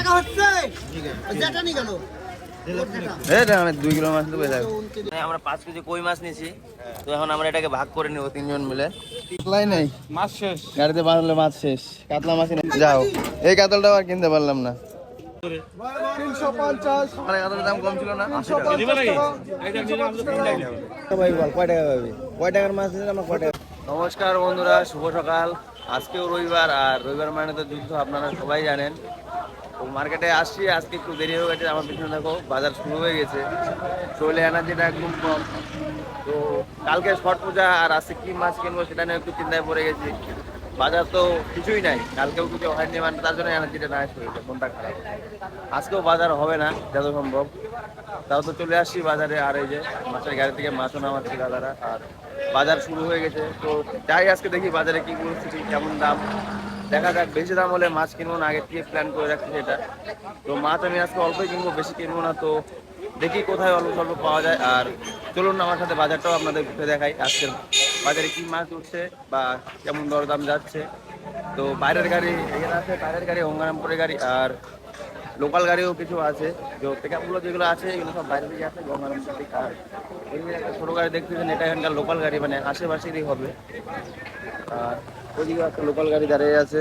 টাকা হচ্ছে? যেটা গেল? দেখ। আমরা পাঁচ কেজি কই মাছ নিয়েছি? তো এখন আমরা এটাকে ভাগ করে নিব তিনজন মিলে। নাই। মাছ শেষ। গাড়িতে বাঁধলে মাছ শেষ। কাতলা মাছ যাও। এই কাতলটাও আর কিনতে পারলাম না। নমস্কার বন্ধুরা শুভ সকাল। আজকেও রবিবার আর রবিবার মানে তো যুদ্ধ আপনারা সবাই জানেন। তো মার্কেটে আসছি, আজকে একটু দেরি হয়ে গেছে, আমার পিছনে দেখো বাজার শুরু হয়ে গেছে। চলে এনার্জিটা একদম কম। তো কালকে ছট পূজা, আর আজকে কি মাছ কিনবো সেটা নিয়ে একটু চিন্তায় পড়ে গেছি। বাজার তো কিছুই নাই, কালকেও কিছু হয়নি মানে তার জন্য এনার্জিটা না হয়েছে মনটা খারাপ। আজকেও বাজার হবে না, যত সম্ভব। তাও তো চলে আসছি বাজারে, আর এই যে মাছের গাড়ি থেকে মাছও নামাচ্ছি দাদারা, আর বাজার শুরু হয়ে গেছে। তো যাই আজকে দেখি বাজারে কি পরিস্থিতি, কেমন দাম। দেখা যাক, বেশি দাম হলে মাছ কিনবো না, আগে থেকে প্ল্যান করে রাখছি সেটা। তো মাছ আমি আজকে অল্পই কিনবো, বেশি কিনবো না, তো দেখি কোথায় অল্প স্বল্প পাওয়া যায়। আর চলুন না আমার সাথে বাজারটাও আপনাদের ঘুরে দেখাই, আজকের বাজারে কি মাছ উঠছে বা কেমন দরদাম যাচ্ছে। তো বাইরের গাড়ি এখানে আছে, বাইরের গাড়ি, গঙ্গারামপুরের গাড়ি, আর লোকাল গাড়িও কিছু আছে। যে পিকআপগুলো যেগুলো আছে, এগুলো সব বাইরে থেকে আসে গঙ্গারামপুর থেকে। আর যে একটা ছোটো গাড়ি দেখতেছেন এটা এখানকার লোকাল গাড়ি মানে আশেপাশেরই হবে। আর লোকাল গাড়ি দাঁড়িয়ে আছে।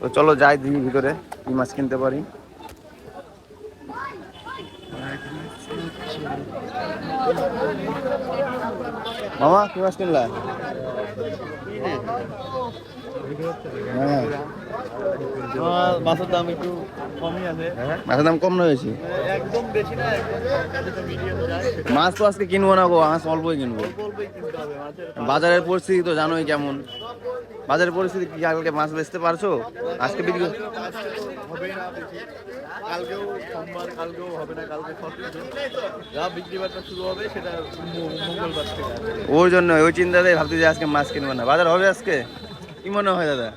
তো চলো যাই দিন ভিতরে, কি মাছ কিনতে পারি। মামা, কি মাছ কিনলা? মাছের দাম একটু কমই আছে। মাছের দাম কম একদম বেশি না যায় মাছ তো আজকে কিনবো না গো মাছ অল্পই কিনবো। বাজারের পরিস্থিতি তো জানোই কেমন। বাজারের পরিস্থিতি কি কালকে মাছ বেচতে পারছ? আজকে বিক্রি আজকে না কালকেও সোমবার কালকেও হবে না কালকে যা বিক্রি বাট্টা শুরু হবে সেটা মঙ্গলবার থেকে ওর জন্য ওই চিন্তাতে ভাবছি যে আজকে মাছ কিনবো না। বাজার হবে আজকে? কি মনে হয় দাদা।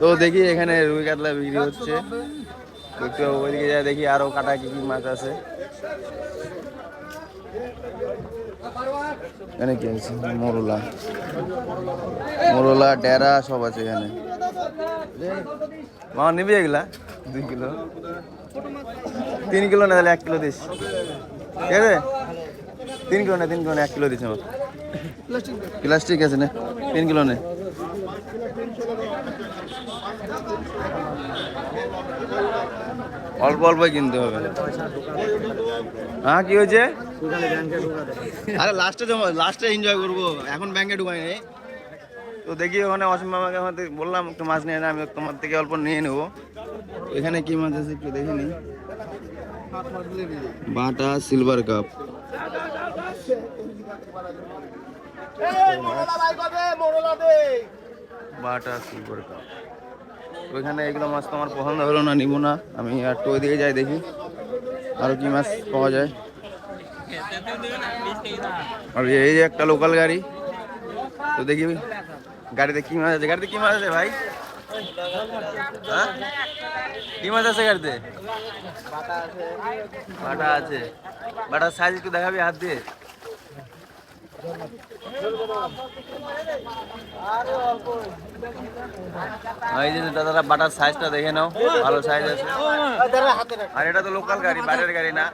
তো দেখি এখানে রুই কাতলা বিক্রি হচ্ছে। তো একটু ওইদিকে যাই দেখি আরও কাটা কি কি মাছ আছে। এখানে কি আছে? মোরলা। মোরলা, ডেরা সব আছে এখানে। মামা, নিবি এগুলা? দুই কিলো। তিন কিলো না তাহলে এক কিলো দিস। ঠিক আছে? তিন কিলো না, তিন কিলো না, এক কিলো দিস আমার প্লাস্টিক আছে না? তিন কিলো নে। অল্প অল্পই কিনতে হবে। হ্যাঁ কি হয়েছে? আরে লাস্টে জমা লাস্টে এনজয় করব। এখন ব্যাংকে ঢুকাই নেই। তো দেখি ওখানে অসীম মামাকে বললাম, একটু মাছ নিয়ে আমি তোমার থেকে অল্প নিয়ে নেব। এখানে কি মাছ আছে একটু দেখে বাটা সিলভার কাপ বাটা সিলভার কাপ ওইখানে এগুলো মাছ তো আমার পছন্দ হলো না, নিব না। আমি আর একটু ওইদিকে যাই দেখি, আরও কি মাছ পাওয়া যায়। আর এই যে একটা লোকাল গাড়ি। তো দেখি, গাড়িতে কি মাছ আছে? গাড়িতে কি মাছ আছে ভাই? হ্যাঁ? কি মাছ আছে গাড়িতে? বাটা আছে। বাটার সাইজ একটু দেখাবি হাত দিয়ে। এই যে দাদারা বাটার সাইজটা দেখে নাও ভালো সাইজ আছে। আর এটা তো লোকাল গাড়ি বাইরের গাড়ি না।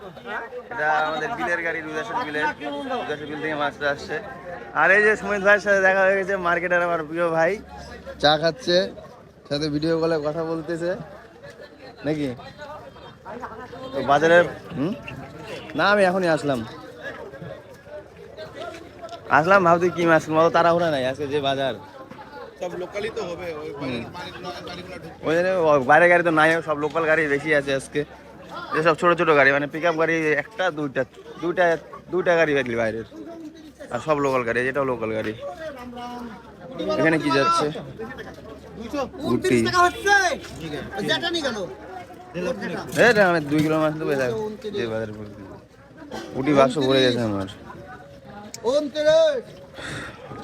এটা আমাদের বিলের গাড়ি দুদাসের বিলের। দুদাসের বিল থেকে মাছটা আসছে। আর এই যে সুমিত ভাইয়ের সাথে দেখা হয়ে গেছে মার্কেটের আমার প্রিয় ভাই। চা খাচ্ছে সাথে ভিডিও কলে কথা বলতেছে। নাকি? তো বাজারের হুম? না আমি এখনই আসলাম। আসলাম ভাবছি কি মাছ মতো তাড়াহুড়া নাই আজকে যে বাজার। সব লোকালই তো হবে ওই জন্য বাইরের গাড়ি তো নাই সব লোকাল গাড়ি বেশি আছে আজকে। যেসব ছোট ছোট গাড়ি মানে পিক আপ গাড়ি একটা দুইটা দুইটা দুইটা গাড়ি বাকলি বাইরের। আর সব লোকাল গাড়ি যেটাও লোকাল গাড়ি। এখানে কি যাচ্ছে? গুটি। আমি দুই কিলো মাছ দেবো দেখ যে বাজারে উটি বাক্স ভরে গেছে আমার।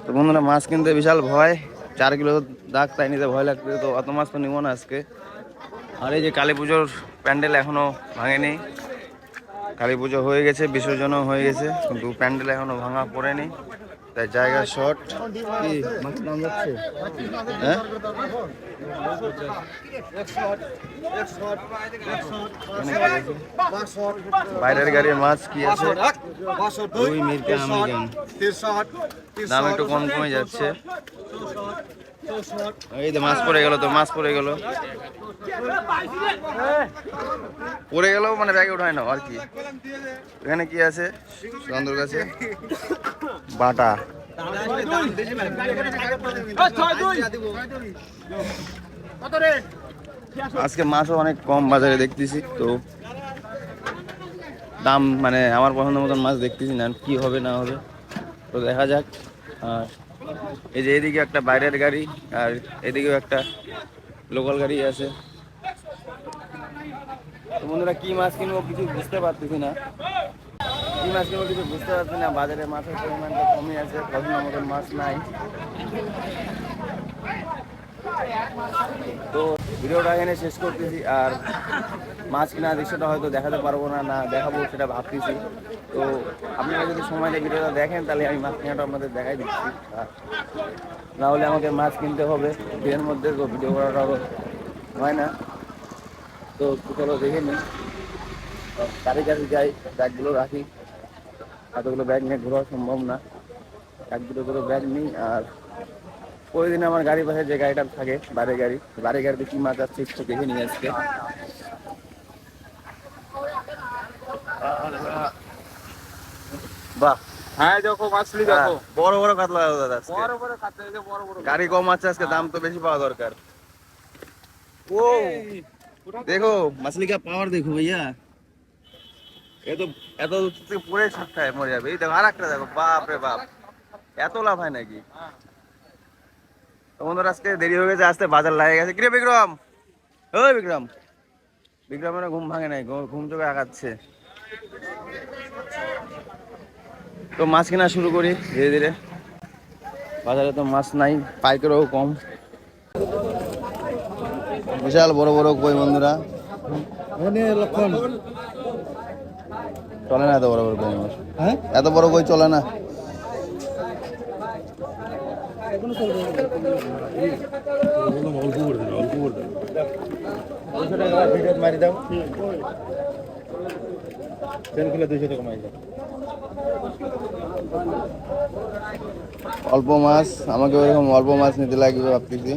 তো বন্ধুরা, মাছ কিনতে বিশাল ভয়। চার কিলো দাগ তাই নিতে ভয় লাগছে, তো অত মাছ তো নিবো না আজকে। আর এই যে কালী পুজোর প্যান্ডেল এখনও ভাঙেনি। কালী পুজো হয়ে গেছে, বিসর্জনও হয়ে গেছে, কিন্তু প্যান্ডেল এখনও ভাঙা পড়েনি। তাই জায়গা শর্ট কি মাছ দাম যাচ্ছে? হ্যাঁ? বাইরের গাড়ির মাছ কি আছে? মিরকা আমেরিকান। দাম একটু কম কমে যাচ্ছে। এই তো মাছ পড়ে গেল তো, মাছ পড়ে গেল। পড়ে গেল মানে ব্যাগে উঠায় না আর কি। এখানে কি আছে? সুন্দর কাছে বাটা। আজকে মাছও অনেক কম বাজারে দেখতেছি, তো দাম মানে আমার পছন্দ মতন মাছ দেখতেছি না, কি হবে না হবে, তো দেখা যাক। আর এই যে এদিকে একটা বাইরের গাড়ি, আর এদিকেও একটা লোকাল গাড়ি আছে। তো বন্ধুরা, কি মাছ কিনবো কিছু বুঝতে পারতেছি না। কি মাছ কিনবো কিছু বুঝতে পারছি না। বাজারে মাছের পরিমাণটা কমে আছে পছন্দ মতন মাছ নাই। তো ভিডিওটা এখানে শেষ করতেছি আর মাছ কেনার দৃশ্যটা হয়তো দেখাতে পারব না না দেখাবো সেটা ভাবতেছি। তো আপনারা যদি সময় নিয়ে ভিডিওটা দেখেন, তাহলে আমি মাছ কেনাটা আপনাদের দেখাই দিচ্ছি। না হলে আমাকে মাছ কিনতে হবে দিনের মধ্যে তো ভিডিও করাটা হয় না? তো চলো দেখে নিই। গাড়ি কাছে যাই, ব্যাগগুলো রাখি। এতগুলো ব্যাগ নিয়ে ঘোরা সম্ভব না। এক দুটো করে ব্যাগ নিই আর ওইদিন আমার গাড়ি পাশে যে গাড়িটা থাকে বারে গাড়ি বারে গাড়িতে কি মাছ আসছে একটু দেখে নিয়ে আসছে বাহ। হ্যাঁ, হ্যাঁ, গাড়ি কম আছে আজকে দাম তো বেশি পাওয়া দরকার। ও দেখো পাওয়ার দেখো ভাইয়া। এত মরে যাবে। দেখো আর একটা দেখো বাপ রে বাপ। এত লাভ হয় নাকি? হ্যাঁ। তো বন্ধুরা আজকে দেরি হয়ে গেছে আসতে বাজার লাগে গেছে। কিরে বিক্রম? ওই বিক্রম। বিক্রমের ঘুম ভাঙে নাই ঘুম- চোখে আগাচ্ছে তো মাছ কেনা শুরু করি ধীরে ধীরে। বাজারে তো মাছ নাই পাইকারও কম। বিশাল বড় বড় কই বন্ধুরা। চলে না এত বড় বড় কই মাছ? এত বড় কই চলে না। মারি দাও দুইশো টাকা মারি দাও অল্প মাছ আমাকে ওইরকম অল্প মাছ নিতে লাগবে ভাবতেছি।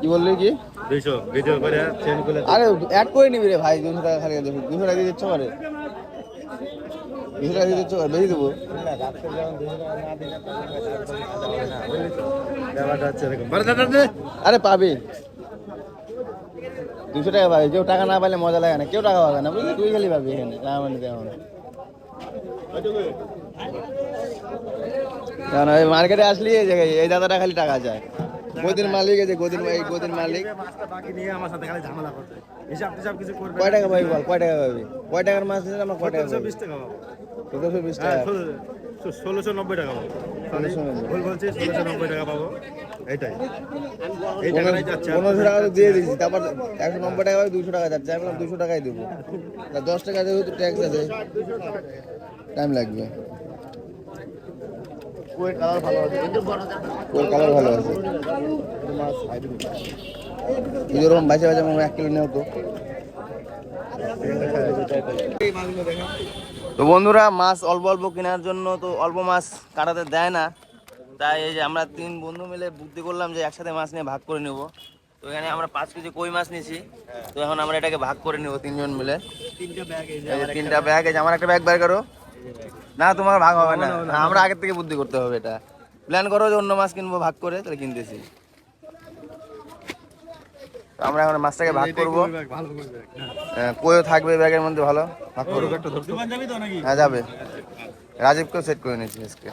কি বললি কি? আরে অ্যাড করে নিবি রে ভাই দুশো টাকা খালি দুশো টাকা দিয়ে দিচ্ছ পারে টাকা দিয়ে দিচ্ছ দেবো। আরে পাবি। দুশো টাকা পাবি। কেউ টাকা না পাইলে মজা লাগে না। কেউ টাকা পাবে না। বুঝলি? তুই খালি পাবি এখানে। মার্কেটে আসলি এই জায়গায়। এই দাদাটা খালি টাকা চায়। গদির মালিক এই যে গদির এই গদির মালিক। মাছটা বাকি নিয়ে আমার সাথে খালি ঝামেলা করতে হিসাব টিসাব কিছু করবে কয় টাকা পাবি বল? কয় টাকা পাবি? কয় টাকার মাছ নিলে আমার কয় টাকা পাবি? বিশ টাকা পাবো। হ্যাঁ টাকা। ষোলো- ষোলোশো নব্বই টাকা পাবো। ভুল ষোলোশো টাকা পাবো। এইটাই। এই টাকাটাই যাচ্ছে। আর পনেরোশো টাকা তো দিয়ে দিয়েছি তারপর একশো নব্বই টাকা পাবি দুশো টাকা যাচ্ছে। আমি টাকাই দেবো। তা টাকা দেবো ট্যাক্স আছে টাইম লাগবে। ওই কালার ভালো আছে ওর কালার ভালো আছে এক কিলো তো তো বন্ধুরা, মাছ অল্প অল্প কেনার জন্য তো অল্প মাছ কাটাতে দেয় না। তাই এই যে আমরা তিন বন্ধু মিলে বুদ্ধি করলাম যে একসাথে মাছ নিয়ে ভাগ করে নেব। তো এখানে আমরা পাঁচ কেজি কই মাছ নিয়েছি। তো এখন আমরা এটাকে ভাগ করে নেব তিনজন মিলে। তিনটা ব্যাগ তিনটা ব্যাগ আমার একটা ব্যাগ বের করো। না তোমার ভাগ হবে না। আমরা আগের থেকে বুদ্ধি করতে হবে এটা। প্ল্যান করো যে অন্য মাছ কিনবো ভাগ করে তাহলে কিনতেছি। আমরা এখন মাছটাকে ভাগ করব। ব্যাগ হ্যাঁ, কইও থাকবে ব্যাগের মধ্যে ভালো? ভাগ করব হ্যাঁ যাবে। রাজীবকেও সেট করে নিয়েছি আজকে।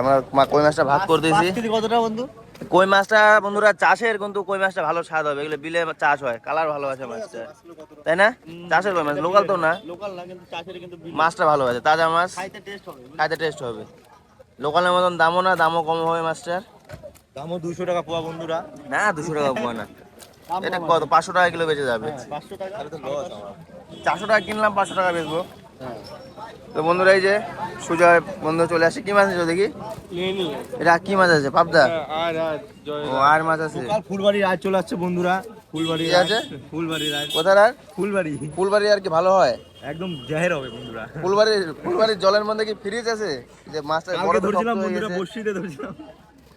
আমরা কই মাছটা ভাগ করে দিয়েছি? কতটা বন্ধু? কই মাছটা বন্ধুরা চাষের কিন্তু কই মাছটা ভালো স্বাদ হবে এগুলো বিলে চাষ হয় কালার ভালো আছে মাছটা। তাই না? চাষের কই মাছ? লোকাল তো না? লোকাল না কিন্তু চাষের কিন্তু মাছটা ভালো আছে তাজা মাছ। খাইতে টেস্ট হবে খাইতে টেস্ট হবে। লোকালের মতন দামও না দামও কম হবে মাছটার। দামও দুশো টাকা পোয়া বন্ধুরা। না দুশো টাকা পাবো না। এটা কত? পাঁচশো টাকা কিলো বেঁচে যাবে। টাকা। চারশো টাকা কিনলাম পাঁচশো টাকা বেচবো। তো বন্ধুরা এই যে সুজয় বন্ধু চলে আসে কি মাছ আছে দেখি? এটা কি মাছ আছে পাবদা? আর আর ও আর মাছ আছে। ফুলবাড়ি রাজ চলে আসছে বন্ধুরা। ফুলবাড়ি আছে? ফুলবাড়ি রাজ কোথায় আর? ফুলবাড়ি। ফুলবাড়ি আর কি ভালো হয়? একদম জাহের হবে বন্ধুরা। ফুলবাড়ির ফুলবাড়ির জলের মধ্যে কি ফ্রিজ আছে? যে মাছটা বরফে ধরছিলাম বন্ধুরা? বসিতে ধরছিলাম।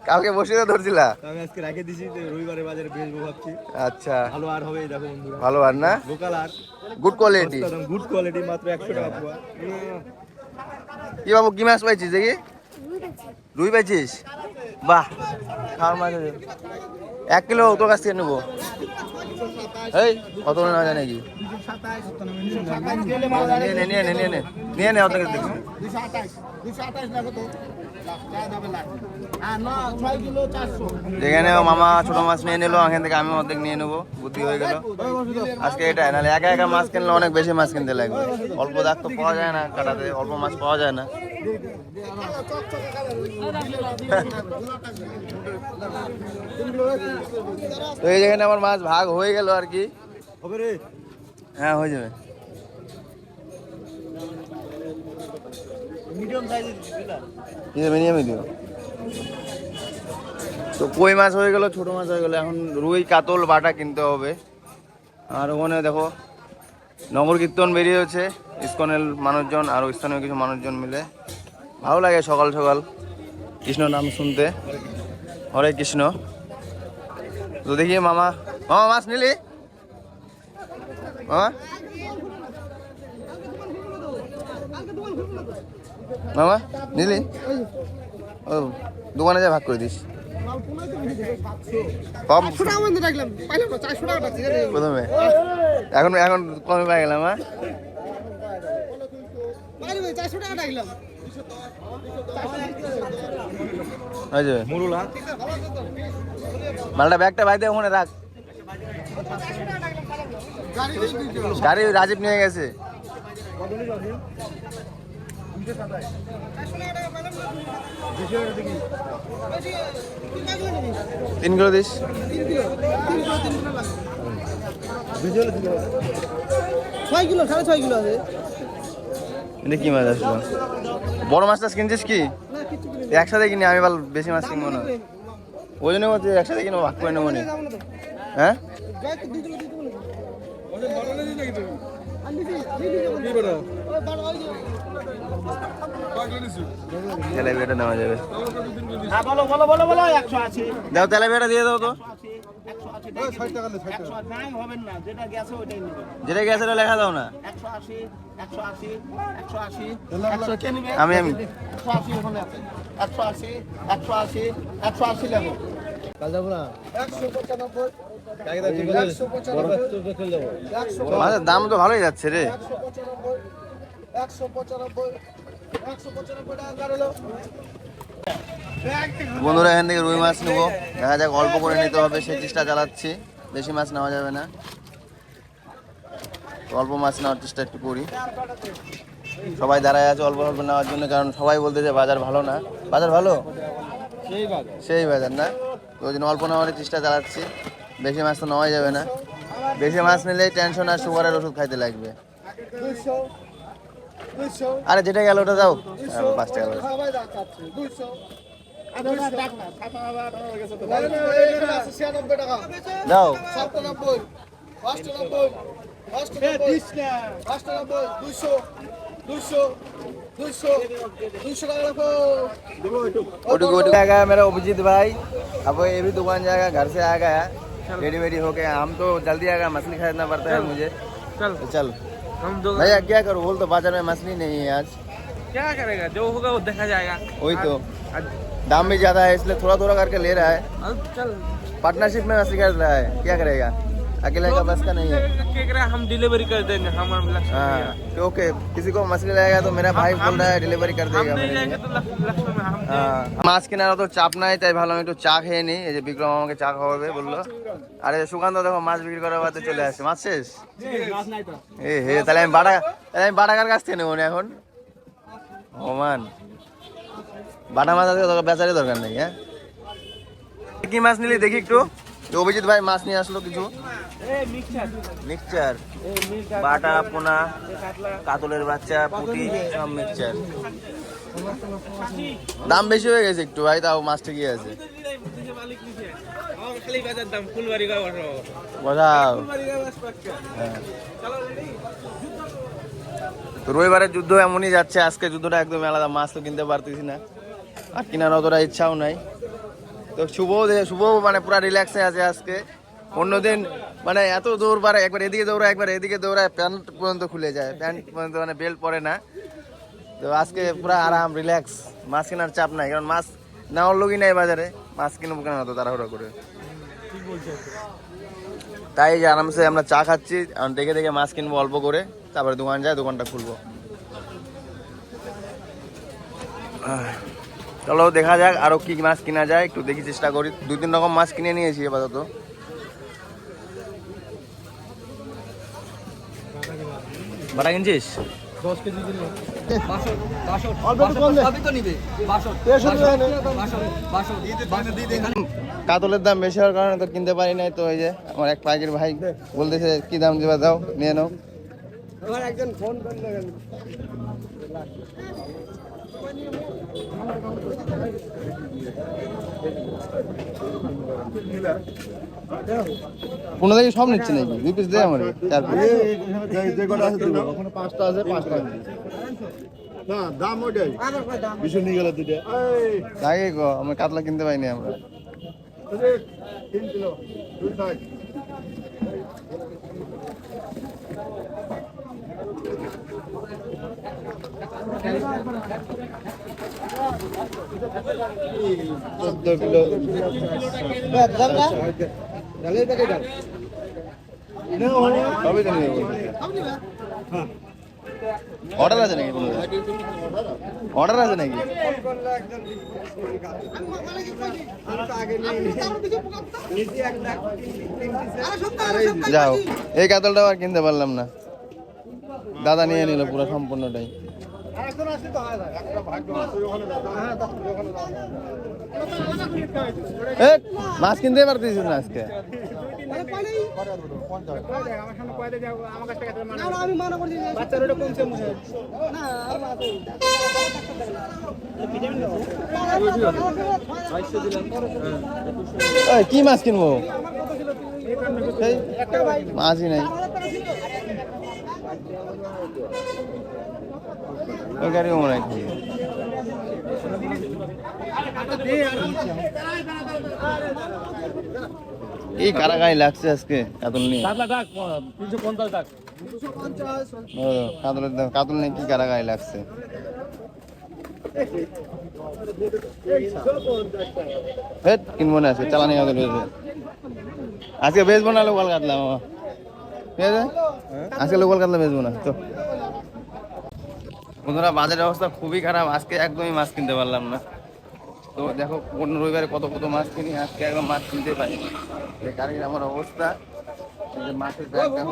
কালকে বসিয়ে ধরছিলা? আমি আজকে রেখে দিছি যে রবিবারে বাজারে বেচবো ভাবছি। আচ্ছা। ভালো আর হবে দেখো বন্ধুরা। ভালো আর না? লোকাল আর। গুড কোয়ালিটি গুড কোয়ালিটি মাত্র একশো টাকা পোয়া। কি বাবু কি মাছ পাইছিস দেখি? রুই পাইছিস? বাহ খাওয়ার মাছ আছে। এক কিলো তোর কাছ থেকে নেব। এই, কত নেওয়া যায় নাকি নিয়ে নে নে নে নে না চারশো যেখানে মামা, ছোট মাছ নিয়ে নিলো, এখান থেকে আমি অর্ধেক নিয়ে নেব, বুদ্ধি হয়ে গেল। আজকে এটা, নাহলে একা একা মাছ কিনলে অনেক বেশি মাছ কিনতে লাগবে। অল্প দাগ তো পাওয়া যায় না, কাটাতে অল্প মাছ পাওয়া যায় না। তো এই যেখানে আমার মাছ ভাগ হয়ে গেল আর কি। হবে রে। হ্যাঁ হয়ে যাবে। মিডিয়াম দিও। তো কই মাছ হয়ে গেল? ছোট মাছ হয়ে গেল। এখন রুই কাতল বাটা কিনতে হবে। আর ওখানে দেখো নগর কীর্তন বেরিয়েছে। ইস্কনের মানুষজন আর স্থানীয় কিছু মানুষজন মিলে। ভালো লাগে সকাল সকাল। কৃষ্ণ নাম শুনতে। হরে কৃষ্ণ। তো দেখি মামা মামা, মাছ নিলি? মামা? মামা, নিলি? ও, দোকানে যা ভাগ করে দিস। প্রথমে। এখন এখন কমে পাই গেলাম হ্যাঁ? চারশো টাকা রাখলাম ওই যে, মুরুলা মালটা ব্যাগটা বাইতে ওখানে রাখ। গাড়ি রাজীব নিয়ে গেছে। তিন কিলো দিস। ছয় কিলো, সাড়ে ছয় কিলো আছে। এটা কি মাছ আসলো? বড় মাছটা কিনছিস কি? একসাথে কিনি, আমি ভালো বেশি মাছ কিনবো না। ওই জন্য বলছি, একসাথে কিনবো, ভাগ করে নেব হ্যাঁ? তেলাপিয়াটা নেওয়া যাবে। হ্যাঁ দাও তেলাপিয়াটা দিয়ে দাও তো। যেটা গেছে লেখা দাও না। একশো আশি একশো আশি একশো আশি একশো আমি আমি। একশো আশি একশো আশি একশো আশি মাছের দাম তো ভালোই যাচ্ছে রে। একশো পঁচানব্বই। বন্ধুরা এখান থেকে রুই মাছ নেব। দেখা যাক অল্প করে নিতে হবে সেই চেষ্টা চালাচ্ছি। বেশি মাছ নেওয়া যাবে না। অল্প মাছ নেওয়ার চেষ্টা একটু করি। সবাই দাঁড়ায় আছে অল্প অল্প নেওয়ার জন্য কারণ সবাই বলতে যে বাজার ভালো না। বাজার ভালো? সেই বাজার। না? তো ওই জন্য অল্প নেওয়ার চেষ্টা চালাচ্ছি। বেশি মাছ তো নেওয়াই যাবে না। বেশি মাছ নিলেই টেনশন আর সুগারের ওষুধ খাইতে লাগবে। আরে যেটা গেল ওটা দাও আর পাঁচ টাকা করে। সবাই দেখাচ্ছে দুইশো ছিয়ানব্বই টাকা দাও সাতানব্বই অষ্টানব্বই অষ্টানব্বই অষ্টানব্বই দুইশো দুইশো দুইশো দুইশো টাকা রাখো ओटू ओटू आ गया मेरा अभिजीत भाई अब ये भी दुकान जाएगा घर से आ गया रेडी वेडी होके हम तो जल्दी आ गया मछली खरीदना पड़ता है मुझे चल तो चल हम दो भैया क्या करो? बोल तो बाज़ार में मछली नहीं है आज। क्या करेगा? जो होगा वो देखा जाएगा। वही तो। दाम भी ज़्यादा है इसलिए थोड़ा थोड़ा करके ले रहा है। चल। पार्टनरशिप में मछली कर रहा है। क्या करेगा? अकेले का बस का नहीं है क्या करे हम डिलीवरी कर देंगे हम लक्ष्य हाँ ओके किसी को मछली लगेगा तो मेरा भाई बोल रहा है डिलीवरी कर हम देगा नहीं मेरे लिए। जाएंगे तो लक्ष्य लक्ष्य में हम হ্যাঁ, মাছ কেনার তো চাপ নাই তাই ভাবলাম একটু চা খেয়ে নিই এই যে বিক্রম আমাকে চা খাওয়াবে বললো আরে সুকান্ত দেখো মাছ বিক্রি করার বাদে চলে আসছে মাছ শেষ এ হে তাহলে আমি বাড়া তাহলে আমি বাটাকার কাছ থেকে নেবো না এখন ওমান বাটা মাছ আজকে তোকে বেচারই দরকার নেই হ্যাঁ কি মাছ নিলি দেখি একটু তো অভিজিৎ ভাই মাছ নিয়ে আসলো কিছু? মিক্সচার। বাটা পোনা কাতলের বাচ্চা পুঁটি সব মিক্সচার। দাম বেশি হয়ে গেছে একটু ভাই তাও মাছ ঠিকই আছে। হ্যাঁ। তো রবিবারের যুদ্ধ এমনই যাচ্ছে আজকে যুদ্ধটা একদম আলাদা মাছ তো কিনতে পারতেছি না। আর কেনার অতটা ইচ্ছাও নাই। তো শুভ শুভ মানে পুরা রিল্যাক্সে আছে আজকে। অন্যদিন মানে এত দৌড় পারে একবার এদিকে দৌড়ায়, একবার এদিকে দৌড়ায় প্যান্ট পর্যন্ত খুলে যায়। প্যান্ট পর্যন্ত মানে বেল্ট পরে না। তো আজকে পুরা আরাম রিল্যাক্স মাছ কেনার চাপ নাই, কারণ মাছ নেওয়ার লোকই নাই বাজারে। মাছ কিনবো কেন তো তাড়াহুড়ো করে। তাই যে আরামসে আমরা চা খাচ্ছি দেখে দেখে মাছ কিনবো অল্প করে। তারপরে দোকান যায়, দোকানটা খুলবো। চলো দেখা যাক আরও কি মাছ কিনা যায় একটু দেখি চেষ্টা করি। দুই তিন রকম মাছ কিনে নিয়েছি আপাতত। বাটা কিনছিস? কাতলের দাম বেশি হওয়ার কারণে তো কিনতে পারি নাই তো ওই যে আমার এক পাইকের ভাই বলতেছে কি দাম দিবা দাও নিয়ে নাও। পনেরো থেকে সব নিচ্ছে নাকি? দুই পিস দেয় আমার চার পিস পাঁচটা আছে পাঁচটা না দাম ওইটাই। বিশু নিয়ে গেল আগে গো আমরা কাতলা কিনতে পাইনি আমরা। তিন কিলো দুই চোদ্দ কিলো অর্ডার আছে নাকি কোনো? অর্ডার আছে নাকি? যাও এই কাতলটাও আর কিনতে পারলাম না। দাদা নিয়ে নিল পুরো সম্পূর্ণটাই। মাছ কিনতে পারতেছিস না আজকে? কি মাছ কিনবো? মাছই নাই। ওই গাড়িও মনে কি। এই কারাগাই লাগছে আজকে কাতল নিয়ে? কাতলের দাম কাতল নিয়ে কি কারাগাই লাগছে? হেট কিনবো না আজকে চালানি কাতল আজকে বেচবো না লোকাল কাতলা মামা ঠিক আছে? আজকে লোকাল কাতলা বেচবো না তো বন্ধুরা বাজারের অবস্থা খুবই খারাপ। আজকে একদমই মাছ কিনতে পারলাম না। তো দেখো কোন রবিবারে কত কত মাছ কিনি আজকে একদম মাছ কিনতে পারি গাড়ির আমার অবস্থা মাছের ব্যাগ দেখো।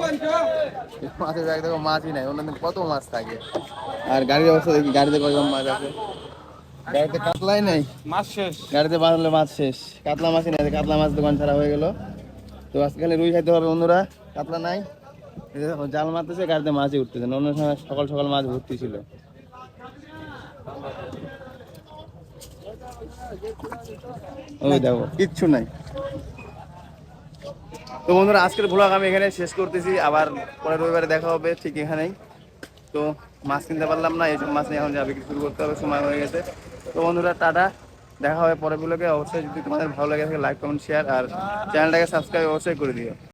মাছের ব্যাগ দেখো মাছই নাই অন্যদিন কত মাছ থাকে। আর গাড়ির অবস্থা দেখি গাড়িতে কয়জন মাছ আছে? গাড়িতে কাতলাই নেই? মাছ শেষ। গাড়িতে বাঁধলে মাছ শেষ। কাতলা মাছই নাই কাতলা মাছ দোকান ছাড়া হয়ে গেল। তো আজকালে রুই খাইতে হবে বন্ধুরা কাতলা নাই। জাল মারতেছে, গাড়িতে মাছই উঠতেছে অন্য সময় সকাল সকাল মাছ ভর্তি ছিল। ওই দেখো। কিচ্ছু নাই। তো বন্ধুরা, আজকের ভ্লগ আমি এখানে শেষ করতেছি। আবার পরের রবিবারে দেখা হবে, ঠিক এখানেই। তো মাছ কিনতে পারলাম না, এইসব মাছ নিয়ে এখন যা বিক্রি শুরু করতে হবে, সময় হয়ে গেছে। তো বন্ধুরা, টাটা। দেখা হবে পরের ব্লগে অবশ্যই যদি তোমাদের ভালো লাগে থাকে লাইক কমেন্ট শেয়ার আর চ্যানেলটাকে সাবস্ক্রাইব অবশ্যই করে দিও।